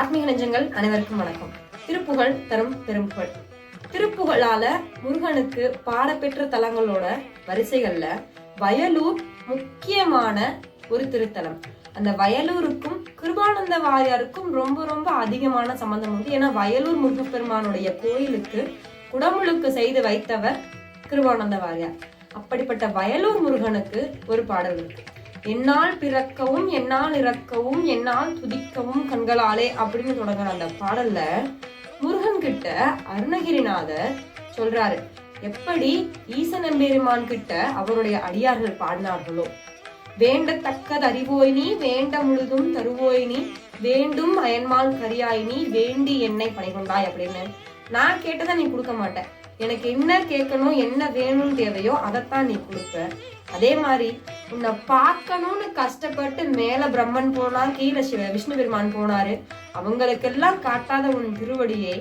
ஆத்மீக நெஞ்சங்கள் அனைவருக்கும் வணக்கம். திருப்புகழ் தரும் பெரும்புகழ். திருப்புகழால முருகனுக்கு பாடப்பெற்ற தலங்களோட வரிசைகள்ல வயலூர் முக்கியமான ஒரு திருத்தலம். அந்த வயலூருக்கும் கிருபானந்த வாரியாருக்கும் ரொம்ப ரொம்ப அதிகமான சம்பந்தம் உண்டு ஏன்னா வயலூர் முருகப்பெருமானுடைய கோயிலுக்கு குடமுழுக்கு செய்து வைத்தவர் கிருபானந்த வாரியார். அப்படிப்பட்ட வயலூர் முருகனுக்கு ஒரு பாடல் இருக்கு. என்னால் பிறக்கவும் என்னால் இறக்கவும் என்னால் துதிக்கவும் கண்களாலே அப்படின்னு தொடங்குற அந்த பாடல்ல முருகன் கிட்ட அருணகிரிநாதர் சொல்றாரு எப்படி ஈசன் ஈசனம்பெருமான் கிட்ட அவருடைய அடியார்கள் பாடினார்களோ? வேண்டத்தக்கது அறிவோய் நீ வேண்ட முழுதும் தருவோய் நீ வேண்டும் அயன்மால் கரியாய் நீ வேண்டி என்னை பணிகொண்டாய் அப்படின்னு. நான் கேட்டதை நீ கொடுக்க மாட்டேன் எனக்கு என்ன கேட்கணும் என்ன வேணும்னு தேவையோ அதைத்தான் நீ கொடுப்ப. அதே மாதிரி உன்னை பார்க்கணும்னு கஷ்டப்பட்டு மேல பிரம்மன் போனா கீழே சிவ விஷ்ணு பெருமான் போனாரு. அவங்களுக்கெல்லாம் காட்டாத உன் திருவடியை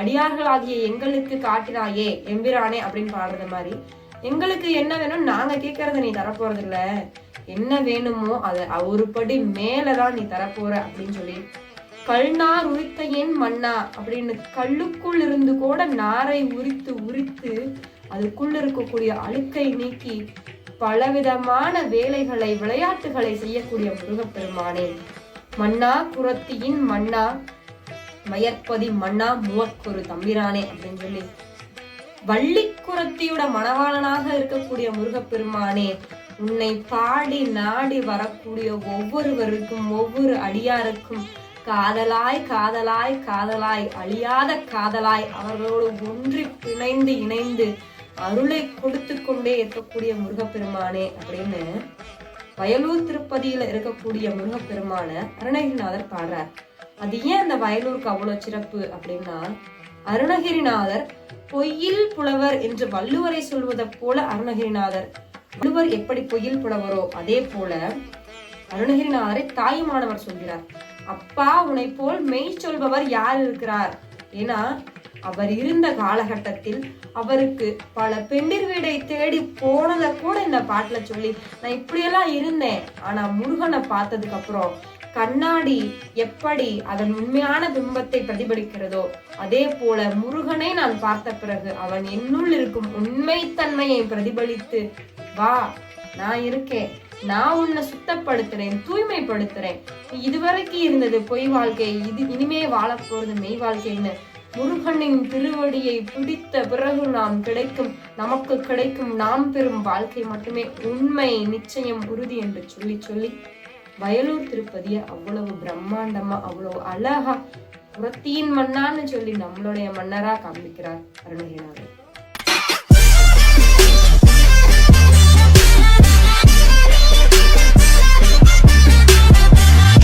அடியார்களாகிய எங்களுக்கு காட்டினாயே எம்பிரானே அப்படின்னு பாடுறது மாதிரி. எங்களுக்கு என்ன வேணும் நாங்க கேட்கறத நீ தரப்போறது இல்ல என்ன வேணுமோ அதை ஒரு படி மேலதான் நீ தரப்போற அப்படின்னு சொல்லி கல்நார் உரித்த என் மன்னா அப்படின்னு கல்லுக்குள் இருந்து கூட நாரை உரித்து உரித்து அதுக்குள்ள இருக்கக்கூடிய அழுக்கை நீக்கி பலவிதமான வேலைகளை விளையாட்டுகளை செய்யக்கூடிய முருகப்பெருமானே. மன்னா குரத்தியின் மன்னா மயற்பதி மன்னா மூவற்கொரு தம்பிரானே அப்படின்னு சொல்லி. வள்ளி குரத்தியோட மணவாளனாக இருக்கக்கூடிய முருகப்பெருமானே உன்னை பாடி நாடி வரக்கூடிய ஒவ்வொருவருக்கும் ஒவ்வொரு அடியாருக்கும் காதலாய் காதலாய் காதலாய் அழியாத காதலாய் அவர்களோடு ஒன்றி பிணைந்து இணைந்து அருளை கொடுத்து கொண்டே இருக்கக்கூடிய முருகப்பெருமானே அப்படின்னு வயலூர் திருப்பதியில இருக்கக்கூடிய முருகப்பெருமான அருணகிரிநாதர் பாடுறார். அது ஏன் அந்த வயலூருக்கு அவ்வளவு சிறப்பு அப்படின்னா அருணகிரிநாதர் பொய்யில் புலவர் என்று வள்ளுவரை சொல்வதை போல அருணகிரிநாதர் வள்ளுவர் எப்படி பொய்யில் புலவரோ அதே போல அருணகிரிநாதரை தாயுமானவர் சொல்கிறார். அப்பா உன்னை போல் மெய் சொல்பவர் யார் இருக்கிறார்? ஏன்னா அவர் இருந்த காலகட்டத்தில் அவருக்கு பல பெண்டிர் வீடை தேடி போனதை கூட இந்த பாட்டுல சொல்லி நான் இப்படியெல்லாம் இருந்தேன். ஆனா முருகனை பார்த்ததுக்கு அப்புறம் கண்ணாடி எப்படி அதன் உண்மையான பிம்பத்தை பிரதிபலிக்கிறதோ அதே போல முருகனை நான் பார்த்த பிறகு அவன் என்னுள் இருக்கும் உண்மைத்தன்மையை பிரதிபலித்து வா நான் இருக்கேன். நான் உன்னை சுத்தப்படுத்துறேன் தூய்மைப்படுத்துறேன். இதுவரைக்கும் இருந்தது பொய் வாழ்க்கை இது இனிமே வாழப்போறது போறது மெய் வாழ்க்கைன்னு. முருகனின் திருவடியை பிடித்த பிறகு நாம் கிடைக்கும் நமக்கு கிடைக்கும் நாம் பெறும் வாழ்க்கை மட்டுமே. உண்மை நிச்சயம் உறுதி என்று சொல்லி சொல்லி வயலூர் திருப்பதியை அவ்வளவு பிரம்மாண்டமா அவ்வளவு அழகா புறத்தியின் மன்னான்னு சொல்லி நம்மளுடைய மன்னரா காமிக்கிறார் அருணகிரிநாதன்